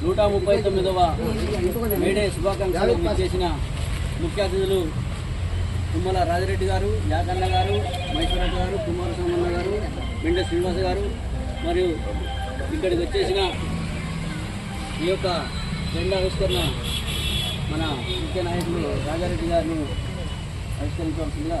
నూట ముప్పై తొమ్మిదవ మేడే శుభాకాంక్షలు చేసిన ముఖ్య అతిథులు తుమ్మల రాజిరెడ్డి గారు యాకన్న గారు మహేశ్వరరావు గారు కుమారస్వామన్న గారు మెండ శ్రీనివాస గారు మరియు ఇక్కడికి వచ్చేసిన ఈ యొక్క జెండా ఆవిష్కరణ మన ముఖ్య నాయకులు రాజారెడ్డి గారిని ఆవిష్కరించవలసిందిగా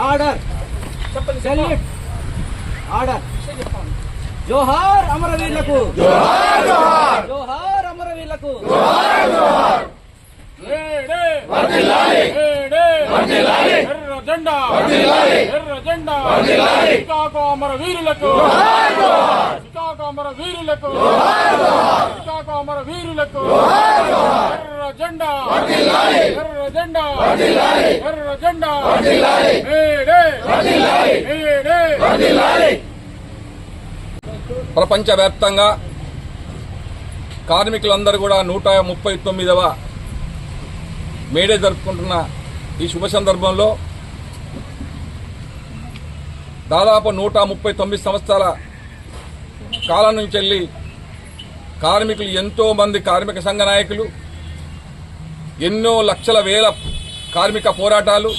ఆర్డర్. సెల్యూట్. ఆర్డర్. జోహార్ అమరవీరులకు. జోహార్ అమరవీరులకు. ఎర్ర జెండా ఎర్ర జెండా శ్రీకాకుళం అమర వీరులకు శ్రీకాకుళం అమర వీరులకు శ్రీకాకుళం అమర వీరులకు ఎర్ర జెండా ఎర్ర జెండా ఎర్ర జెండా ఏడే ఏడే ప్రపంచవ్యాప్తంగా కార్మికులందరూ కూడా నూట ముప్పై తొమ్మిదవ మేడే జరుపుకుంటున్న ఈ శుభ సందర్భంలో దాదాపు నూట ముప్పై తొమ్మిది సంవత్సరాల కాలం నుంచి వెళ్ళి కార్మికులు ఎంతో మంది కార్మిక సంఘ నాయకులు ఎన్నో లక్షల వేల కార్మిక పోరాటాలు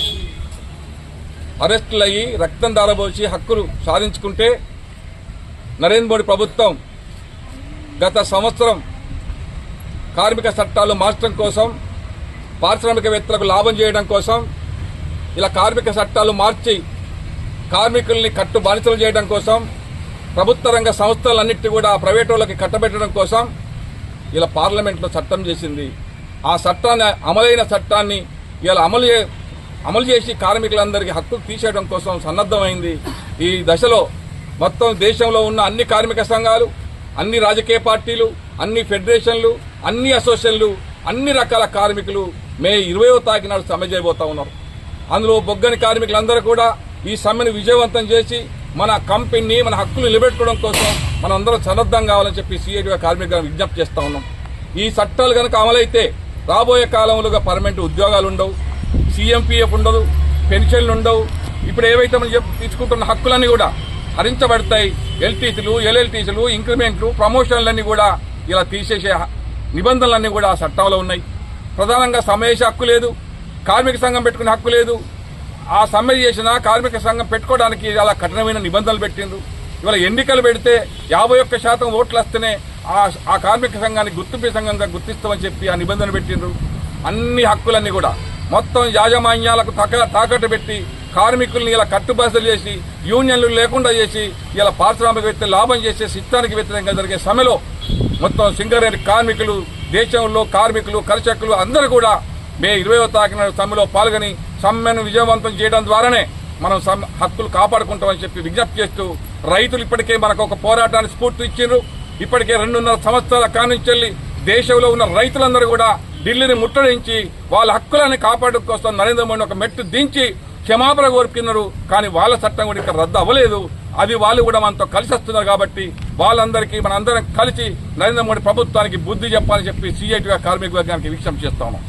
అరెస్టులు అయ్యి రక్తం దారబోసి హక్కులు సాధించుకుంటే నరేంద్ర మోడీ ప్రభుత్వం గత సంవత్సరం కార్మిక చట్టాలు మార్చడం కోసం పారిశ్రామికవేత్తలకు లాభం చేయడం కోసం ఇలా కార్మిక చట్టాలు మార్చి కార్మికుల్ని కట్టు బానిసలు చేయడం కోసం ప్రభుత్వ రంగ సంస్థలన్నింటినీ కూడా ప్రైవేట్ వాళ్ళకి కట్టబెట్టడం కోసం ఇలా పార్లమెంట్లో చట్టం చేసింది ఆ చట్టాన్ని అమలైన చట్టాన్ని ఇలా అమలు అమలు చేసి కార్మికులందరికీ హక్కులు తీసేయడం కోసం సన్నద్ధమైంది. ఈ దశలో మొత్తం దేశంలో ఉన్న అన్ని కార్మిక సంఘాలు అన్ని రాజకీయ పార్టీలు అన్ని ఫెడరేషన్లు అన్ని అసోసియేషన్లు అన్ని రకాల కార్మికులు మే ఇరవయో తారీఖు నాడు సమ్మె చేయబోతా ఉన్నారు. అందులో బొగ్గని కార్మికులందరూ కూడా ఈ సమ్మెను విజయవంతం చేసి మన కంపెనీ మన హక్కులు నిలబెట్టుకోవడం కోసం మనందరం అందరం సన్నద్ధం కావాలని చెప్పి సిఐటిగా కార్మికులను విజ్ఞప్తి చేస్తా ఉన్నాం. ఈ చట్టాలు కనుక అమలైతే రాబోయే కాలంలో పర్మనెంట్ ఉద్యోగాలు ఉండవు సీఎంపీఎఫ్ ఉండదు పెన్షన్లు ఉండవు ఇప్పుడు ఏవైతే మనం తీసుకుంటున్న హక్కులన్నీ కూడా హరించబడతాయి. ఎల్టీసీలు ఎల్ఎల్టీసీలు ఇంక్రిమెంట్లు ప్రమోషన్లన్నీ కూడా ఇలా తీసేసే నిబంధనలన్నీ కూడా ఆ చట్టంలో ఉన్నాయి. ప్రధానంగా సమావేశ హక్కు లేదు కార్మిక సంఘం పెట్టుకునే హక్కు లేదు. ఆ సమ్మె చేసిన కార్మిక సంఘం పెట్టుకోవడానికి చాలా కఠినమైన నిబంధనలు పెట్టిండ్రు. ఇవాళ ఎన్నికలు పెడితే యాభై ఒక్క శాతం ఓట్లు వస్తేనే ఆ ఆ కార్మిక సంఘాన్ని గుర్తింపు సంఘంగా గుర్తిస్తామని చెప్పి ఆ నిబంధన పెట్టిండ్రు. అన్ని హక్కులన్నీ కూడా. మొత్తం యాజమాన్యాలకు తక తాకట్టు పెట్టి కార్మికుల్ని ఇలా కట్టుబాసలు చేసి యూనియన్లు లేకుండా చేసి ఇలా పారిశ్రామికవేత్త లాభం చేసే సిద్ధానికి వ్యతిరేకంగా జరిగే సమ్మెలో మొత్తం సింగరేణి కార్మికులు దేశంలో కార్మికులు కర్షకులు అందరూ కూడా మే ఇరవయో తారీఖున సమ్మెలో పాల్గొని సమ్మెను విజయవంతం చేయడం ద్వారానే మనం హక్కులు కాపాడుకుంటామని చెప్పి విజ్ఞప్తి చేస్తూ రైతులు ఇప్పటికే మనకు ఒక పోరాటాన్ని స్ఫూర్తి ఇచ్చిండ్రు. ఇప్పటికే రెండున్నర సంవత్సరాల కానుంచెల్లి దేశంలో ఉన్న రైతులందరూ కూడా ఢిల్లీని ముట్టడించి వాళ్ళ హక్కులను కాపాడడం కోసం నరేంద్ర మోడీ ఒక మెట్టు దించి క్షమాపణ కోరుకున్నారు. కానీ వాళ్ళ చట్టం కూడా ఇక్కడ రద్దు అవ్వలేదు. అది వాళ్ళు కూడా మనతో కలిసి వస్తున్నారు కాబట్టి వాళ్ళందరికీ మనందరం కలిసి నరేంద్ర మోడీ ప్రభుత్వానికి బుద్ధి చెప్పాలని చెప్పి సిఐటిగా కార్మిక వర్గానికి విజ్ఞప్తి చేస్తాము